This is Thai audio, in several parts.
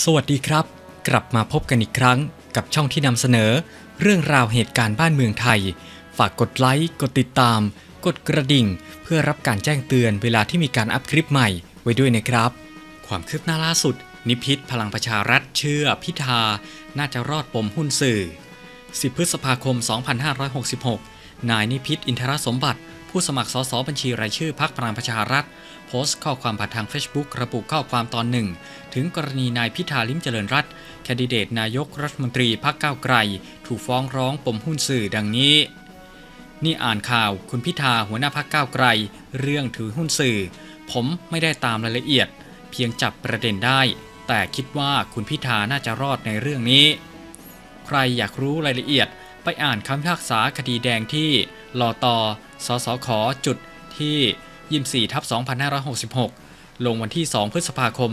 สวัสดีครับ กลับมาพบกันอีกครั้งกับช่องที่นำเสนอ เรื่องราวเหตุการณ์บ้านเมืองไทย ฝากกดไลค์ กดติดตาม กดกระดิ่ง เพื่อรับการแจ้งเตือนเวลาที่มีการอัพคลิปใหม่ไว้ด้วยนะครับ ความคืบหน้าล่าสุด นิพิษพลังประชารัฐเชื่อพิธา น่าจะรอดปมหุ้นสื่อ 10 พฤษภาคม 2566 นายนิพิษอินทรสมบัติ ผู้สมัครสสบัญชีรายชื่อพักพลังประชารัฐ โพสต์ข้อความผ่านทาง Facebook ระบุข้อความตอนหนึ่ง ถึงกรณีนายพิธาลิมเจริญรัตแคนดิเดตนายกรัฐมนตรีพักก้าวไกล ถูกฟ้องร้องปมหุ้นสื่อดังนี้ นี่อ่านข่าว คุณพิธาหัวหน้าพักก้าวไกล เรื่องถือหุ้นสื่อ ผมไม่ได้ตามรายละเอียด เพียงจับประเด็นได้ แต่คิดว่าคุณพิธาน่าจะรอดในเรื่องนี้ ใครอยากรู้รายละเอียด ไปอ่านคำพิพากษาคดีแดงที่ลอตอสสขจุดที่ 24ทับ2566 ลงวันที่ 2 พฤษภาคม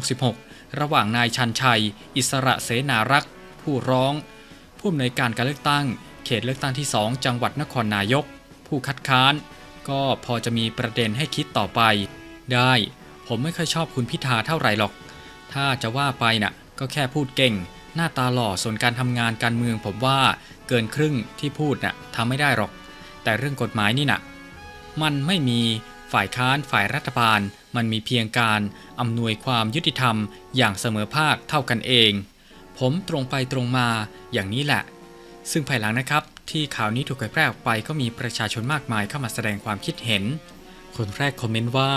2566 ระหว่างนายชันชัย อิสระเสนารักษ์ ผู้ร้อง ผู้อำนวยการการเลือกตั้ง เขตเลือกตั้งที่ 2 จังหวัดนครนายก ผู้คัดค้าน ก็พอจะมีประเด็นให้คิดต่อไป ได้ ผมไม่ค่อยชอบคุณพิธาเท่าไหร่หรอก ถ้าจะว่าไปน่ะก็แค่พูดเก่ง หน้าตาหล่อส่วนการทำงานการเมืองผมว่าเกินครึ่งที่พูดน่ะทำไม่ได้หรอก แต่เรื่องกฎหมายนี่น่ะมันไม่มีฝ่ายค้านฝ่ายรัฐบาล มันมีเพียงการอำนวยความยุติธรรมอย่างเสมอภาคเท่ากันเอง ผมตรงไปตรงมาอย่างนี้แหละ ซึ่งภายหลังนะครับ ที่ข่าวนี้ถูกเผยแพร่ออกไปก็มีประชาชนมากมายเข้ามาแสดงความคิดเห็น คนแรกคอมเมนต์ว่า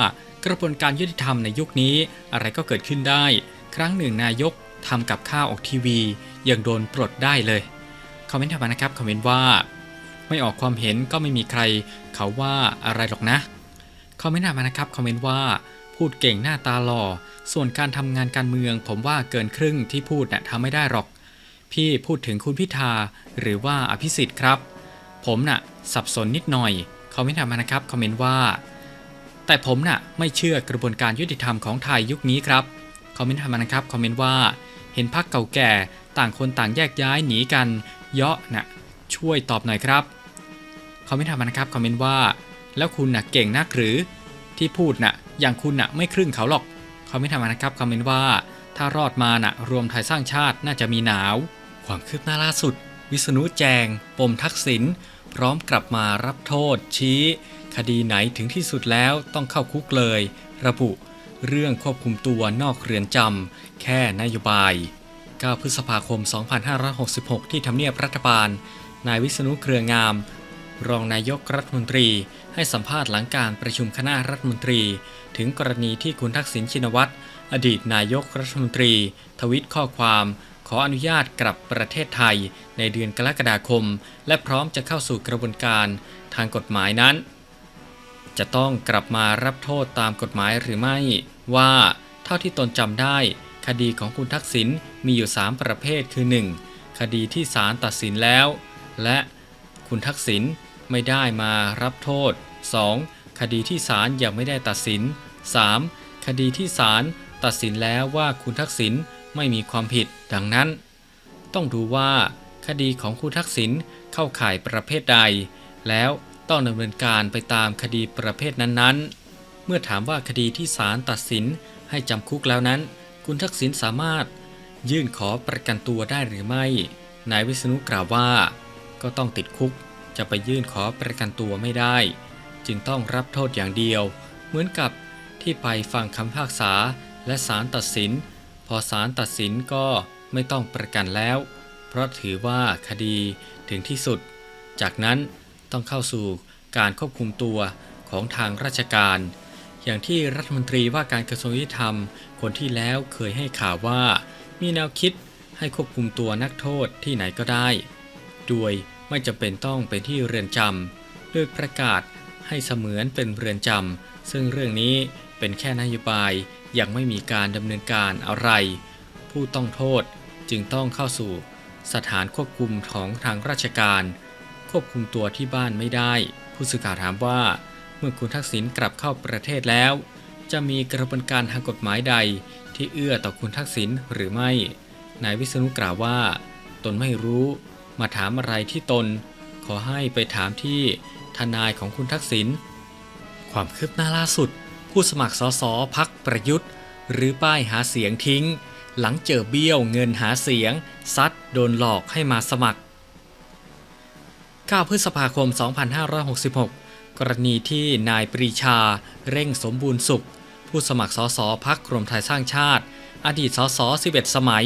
กระบวนการยุติธรรมในยุคนี้อะไรก็เกิดขึ้นได้ ครั้งหนึ่งนายก ทำกับข้าวออกทีวียังโดนปลดได้เลยคอมเมนต์ถัดมานะครับคอมเมนต์ว่า ไม่ออกความเห็นก็ไม่มีใคร เขาว่าอะไรหรอกนะคอมเมนต์ถัดมานะครับคอมเมนต์ว่าพูดเก่งหน้าตาหล่อ ส่วนการทำงานการเมือง ผมว่าเกินครึ่งที่พูดน่ะทำไม่ได้หรอก พี่พูดถึงคุณพิธาหรือว่าอภิสิทธิ์ครับ ผมน่ะสับสนนิดหน่อยคอมเมนต์ถัดมานะครับคอมเมนต์ว่า แต่ผมน่ะไม่เชื่อกระบวนการยุติธรรมของไทยยุคนี้ครับคอมเมนต์ถัดมานะครับคอมเมนต์ว่า เห็นพักเก่าแก่ ต่างคนต่างแยกย้ายหนีกัน เยาะน่ะช่วยตอบหน่อยครับคอมเมนต์ถัดมานะครับคอมเมนต์ว่า แล้วคุณน่ะเก่งนักหรือที่พูดน่ะอย่างคุณน่ะไม่ครึ่งเขาหรอกคอมเมนต์ถัดมานะครับคอมเมนต์ว่า ถ้ารอดมาน่ะรวมไทยสร้างชาติน่าจะมีหนาว ความคืบหน้าล่าสุด วิษณุแจง ปมทักษิณพร้อมกลับมารับโทษชี้ คดีไหนถึงที่สุดแล้วต้องเข้าคุกเลย ระบุ เรื่องควบคุมตัวนอกเรือนจำแค่นโยบาย 9 พฤษภาคม 2566 ที่ทำเนียบรัฐบาล นายวิษณุเครืองาม รองนายกรัฐมนตรี ให้สัมภาษณ์หลังการประชุมคณะรัฐมนตรี ถึงกรณีที่คุณทักษิณชินวัตร อดีตนายกรัฐมนตรี ทวิตข้อความ ขออนุญาตกลับประเทศไทย ในเดือนกรกฎาคม และพร้อมจะเข้าสู่กระบวนการทางกฎหมายนั้น จะต้องกลับมารับโทษตามกฎหมายหรือไม่ ว่าเท่าที่ตนจำได้ คดีของคุณทักษิณมีอยู่ 3 ประเภทคือ 1. คดีที่ศาลตัดสินแล้ว และคุณทักษิณไม่ได้มารับโทษ 2. คดีที่ศาลยังไม่ได้ตัดสิน 3. คดีที่ศาลตัดสินแล้วว่าคุณทักษิณไม่มีความผิดดังนั้น ต้องดูว่า คดีของคุณทักษิณเข้าข่ายประเภทใด แล้ว ต้องดำเนินการไปตามคดีประเภทนั้นๆ เมื่อถามว่าคดีที่ศาลตัดสินให้จำคุกแล้วนั้น คุณทักษิณสามารถ ยื่นขอประกันตัวได้หรือไม่ นายวิษณุกล่าวว่า ก็ต้องติดคุกจะไปยื่นขอประกันตัวไม่ได้ จึงต้องรับโทษอย่างเดียว เหมือนกับที่ไปฟังคำพากษาและศาลตัดสิน พอศาลตัดสินก็ไม่ต้องประกันแล้ว เพราะถือว่าคดีถึงที่สุด จากนั้น ต้องเข้าสู่การควบคุมตัวของทางราชการ อย่างที่รัฐมนตรีว่าการกระทรวงยุติธรรม คนที่แล้วเคยให้ข่าวว่า มีแนวคิดให้ควบคุมตัวนักโทษที่ไหนก็ได้ โดยไม่จำเป็นต้องเป็นที่เรือนจำโดยประกาศให้เสมือนเป็นเรือนจำซึ่งเรื่องนี้เป็นแค่นโยบายยังไม่มีการดำเนินการอะไร ผู้ต้องโทษจึงต้องเข้าสู่สถานควบคุมของทางราชการ ควบคุมตัวที่บ้านไม่ได้ ผู้สื่อข่าวถามว่า เมื่อคุณทักษิณกลับเข้าประเทศแล้ว จะมีกระบวนการทางกฎหมายใด ที่เอื้อต่อคุณทักษิณหรือไม่ นายวิษณุกล่าวว่า ตนไม่รู้ มาถามอะไรที่ตน ขอให้ไปถามที่ทนายของคุณทักษิณความคืบหน้าล่าสุด ผู้สมัครสสพักประยุทธ์ หรือป้ายหาเสียงทิ้ง หลังเจอเบี้ยวเงินหาเสียง ซัดโดนหลอกให้มาสมัคร 9 พฤษภาคม 2566 กรณีที่นายปรีชา เร่งสมบูรณ์สุข ผู้สมัครสสพักรวมไทยสร้างชาติ อดีตสส 11 สมัย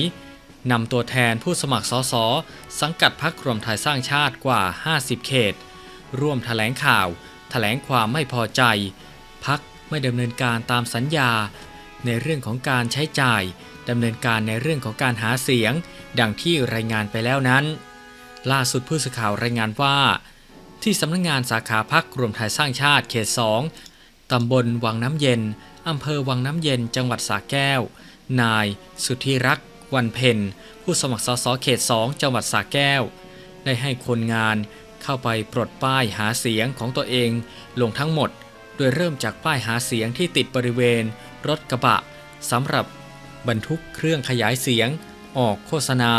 นำตัวแทนผู้สมัครสสสังกัดพักรวมไทยสร้างชาติกว่า 50 เขต ร่วมแถลงข่าวแถลงความไม่พอใจ พักไม่ดำเนินการตามสัญญา ในเรื่องของการใช้จ่ายดำเนินการในเรื่องของการหาเสียง ดังที่รายงานไปแล้วนั้น ล่าสุดผู้สื่อข่าวรายงานว่า ที่สำนักงงานสาขาพักรวมไทยสร้างชาติเขต 2 ตำบลวังน้ำเย็น อำเภอวังน้ำเย็น จังหวัดสระแก้ว นาย สุธิรักษ์วันเพ็ญผู้สมัครสสเขต 2 จังหวัดสระแก้ว ได้ให้คนงานเข้าไปปลดป้ายหาเสียงของตัวเองลงทั้งหมด โดยเริ่มจากป้ายหาเสียงที่ติดบริเวณ รถกระบะสำหรับบรรทุกเครื่องขยายเสียง ออกโฆษณา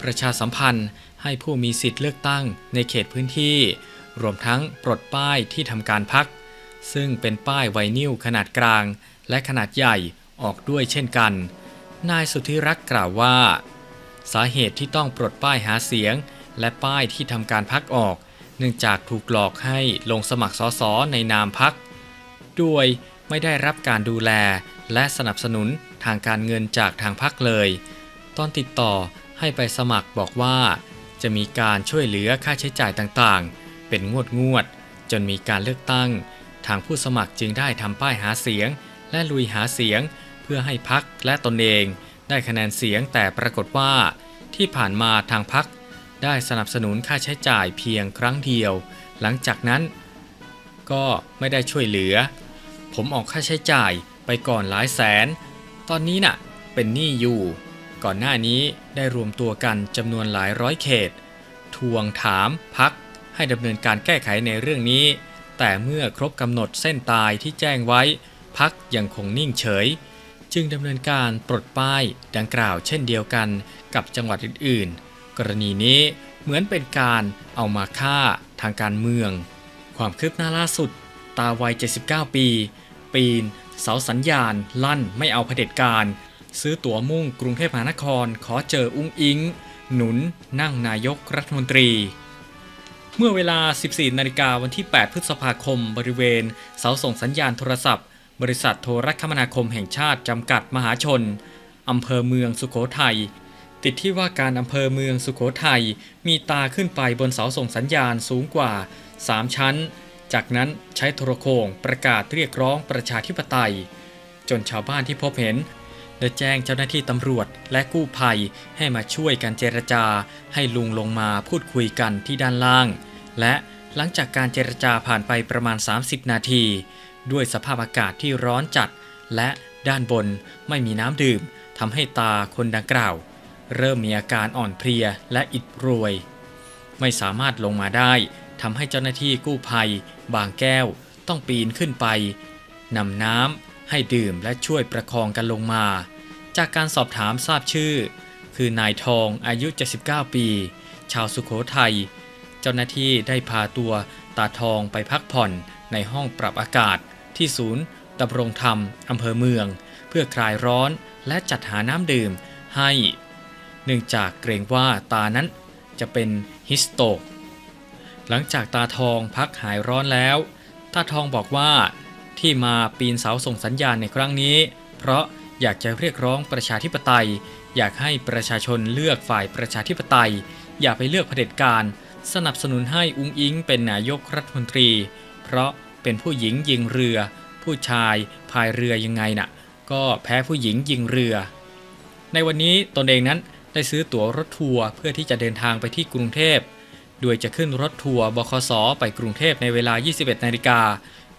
ประชาสัมพันธ์ ให้ผู้มีสิทธิ์เลือกตั้งในเขตพื้นที่ รวมทั้งปลดป้ายที่ทำการพัก ซึ่งเป็นป้ายไวนิลขนาดกลาง และขนาดใหญ่ออกด้วยเช่นกัน นายสุธิรักษ์กล่าวว่า สาเหตุที่ต้องปลดป้ายหาเสียง และป้ายที่ทำการพักออก เนื่องจากถูกหลอกให้ลงสมัครสสในนามพักด้วยไม่ได้รับการดูแลและสนับสนุนทางการเงินจากทางพักเลย ตอนติดต่อให้ไปสมัครบอกว่า จะมีการช่วยเหลือค่าใช้จ่ายต่างๆ เป็นงวดงวดๆจนมีการเลือกตั้ง ทางผู้สมัครจึงได้ทำป้ายหาเสียง และลุยหาเสียง เพื่อให้พักและตนเอง ได้คะแนนเสียงแต่ปรากฏว่า ที่ผ่านมาทางพักได้สนับสนุนค่าใช้จ่ายเพียงครั้งเดียว หลังจากนั้น ก็ไม่ได้ช่วยเหลือ ผมออกค่าใช้จ่ายไปก่อนหลายแสน ตอนนี้น่ะ เป็นหนี้อยู่ ก่อนหน้านี้ได้รวมตัวกันจำนวนหลายร้อยเขต ทวงถามพักให้ดำเนินการแก้ไขในเรื่องนี้ แต่เมื่อครบกำหนดเส้นตายที่แจ้งไว้ พักยังคงนิ่งเฉย จึงดำเนินการปลดป้ายดังกล่าวเช่นเดียวกันกับจังหวัดอื่นๆ กรณีนี้เหมือนเป็นการเอามาฆ่าทางการเมือง ความคืบหน้าล่าสุด ตาวัย 79 ปี ปีน เสาสัญญาณ ลั่นไม่เอาเผด็จการ ซื้อตั๋วมุ่งกรุงเทพมหานครขอเจออุ้งอิง หนุน นั่งนายกรัฐมนตรี เมื่อเวลา 14 นาฬิกาวันที่ 8 พฤษภาคม บริเวณ เสาส่งสัญญาณโทรศัพท์ บริษัทโทรคมนาคมแห่งชาติ จำกัดมหาชน อำเภอเมืองสุขโขทัยติดที่ว่าการอำเภอเมืองสุขโขทัยมีตาขึ้นไปบนเสาส่งสัญญาณสูงกว่า 3 ชั้น จากนั้นใช้โทรโขงประกาศเรียกร้องประชาธิปไตย จนชาวบ้านที่พบเห็น ได้แจ้งเจ้าหน้าที่ตำรวจและกู้ภัยให้มาช่วยกันเจรจา ให้ลุงลงมาพูดคุยกันที่ด้านล่าง และหลังจากการเจรจาผ่านไปประมาณ 30 นาที ด้วยสภาพอากาศที่ร้อนจัด และด้านบนไม่มีน้ำดื่มทำให้ตาคนดังกล่าว เริ่มมีอาการอ่อนเพลียและอิดโรย ไม่สามารถลงมาได้ทำให้เจ้าหน้าที่กู้ภัย บางแก้ว ต้องปีนขึ้นไปนำน้ำให้ดื่มและช่วยประคองกันลงมา จากการสอบถามทราบชื่อ คือนายทองอายุ 79 ปี ชาวสุขโขทัย เจ้าหน้าที่ได้พาตัวตาทองไปพักผ่อนในห้องปรับอากาศ ที่ศูนย์ดำรงธรรมอำเภอเมือง เพื่อคลายร้อนและจัดหาน้ำดื่มให้ เนื่องจากเกรงว่าตานั้นจะเป็นฮิสโตก หลังจากตาทองพักหายร้อนแล้ว ตาทองบอกว่าที่มาปีนเสาส่งสัญญาณในครั้งนี้ เพราะ อยากจะเรียกร้องประชาธิปไตย อยากให้ประชาชนเลือกฝ่ายประชาธิปไตย อย่าไปเลือกเผด็จการ สนับสนุนให้อุ้งอิงเป็นนายกรัฐมนตรี เพราะเป็นผู้หญิงยิงเรือ ผู้ชายพายเรือยังไงน่ะ ก็แพ้ผู้หญิงยิงเรือ ในวันนี้ตนเองนั้นได้ซื้อตั๋วรถทัวร์เพื่อที่จะเดินทางไปที่กรุงเทพโดยจะขึ้นรถทัวร์บคสไปกรุงเทพในเวลา 21 นาฬิกา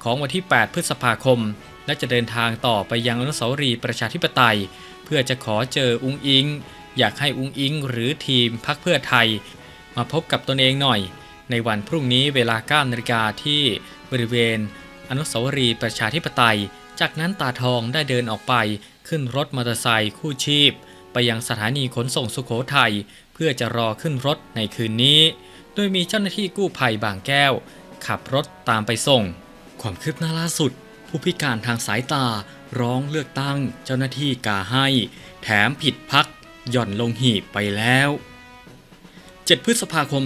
ของวันที่ 8 พฤษภาคม และจะเดินทางต่อไปยังอนุสาวรีย์ประชาธิปไตย เพื่อจะขอเจออุงอิง อยากให้อุงอิง หรือทีมพักเพื่อไทย มาพบกับตนเองหน่อย ในวันพรุ่งนี้เวลา9นาฬิกาที่บริเวณ อนุสาวรีย์ประชาธิปไตย จากนั้นตาทองได้เดินออกไปขึ้นรถมอเตอร์ไซค์คู่ชีพ ไปยังสถานีขนส่งสุขโขทัยเพื่อจะรอขึ้นรถในคืนนี้ โดยมีเจ้าหน้าที่กู้ภัยบางแก้ว ขับรถตามไปส่ง ความคืบหน้าล่าสุด ผู้พิการทางสายตาร้องเลือกตั้งเจ้าหน้าที่กาให้ แถมผิดพักหย่อนลงหีบไปแล้ว 7 พฤษภาคม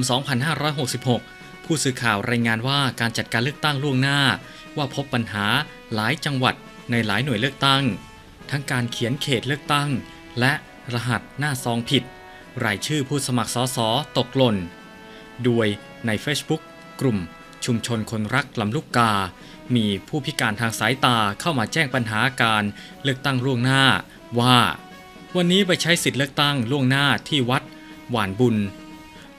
2566 ผู้สื่อข่าวรายงานว่าการจัดการเลือกตั้งล่วงหน้า ว่าพบปัญหาหลายจังหวัดในหลายหน่วยเลือกตั้ง ทั้งการเขียนเขตเลือกตั้ง และรหัสหน้าซองผิด รายชื่อผู้สมัครสสตกหล่น โดยใน Facebook กลุ่มชุมชนคนรักลำลูกกา มีผู้พิการทางสายตาเข้ามาแจ้งปัญหาการเลือกตั้งล่วงหน้า ว่า วันนี้ไปใช้สิทธิ์เลือกตั้งล่วงหน้าที่วัด หวานบุญ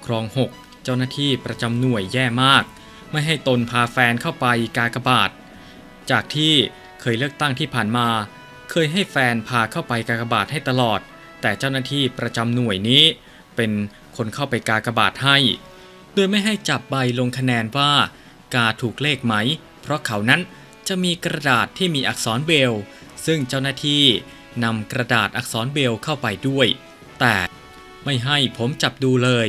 ครอง 6 เจ้าหน้าที่ประจำหน่วยแย่มาก ไม่ให้ตนพาแฟนเข้าไปกากบาท จากที่เคยเลือกตั้งที่ผ่านมา เคยให้แฟนพาเข้าไปกากบาทให้ตลอด แต่เจ้าหน้าที่ประจำหน่วยนี้ เป็นคนเข้าไปกากบาทให้ โดยไม่ให้จับใบลงคะแนนว่า กาถูกเลขไหม เพราะเขานั้นจะมีกระดาษที่มีอักษรเบล ซึ่งเจ้าหน้าที่นำกระดาษอักษรเบลเข้าไปด้วย แต่ไม่ให้ผมจับดูเลย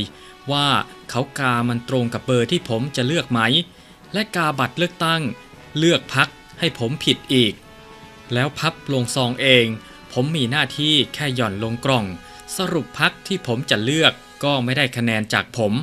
ว่าเขากามันตรงกับเบอร์ที่ผมจะเลือกไหม และกาบัตรเลือกตั้ง เลือกพักให้ผมผิดอีก แล้วพับลงซองเอง ผมมีหน้าที่แค่หย่อนลงกล่อง สรุปพักที่ผมจะเลือกก็ไม่ได้คะแนนจากผม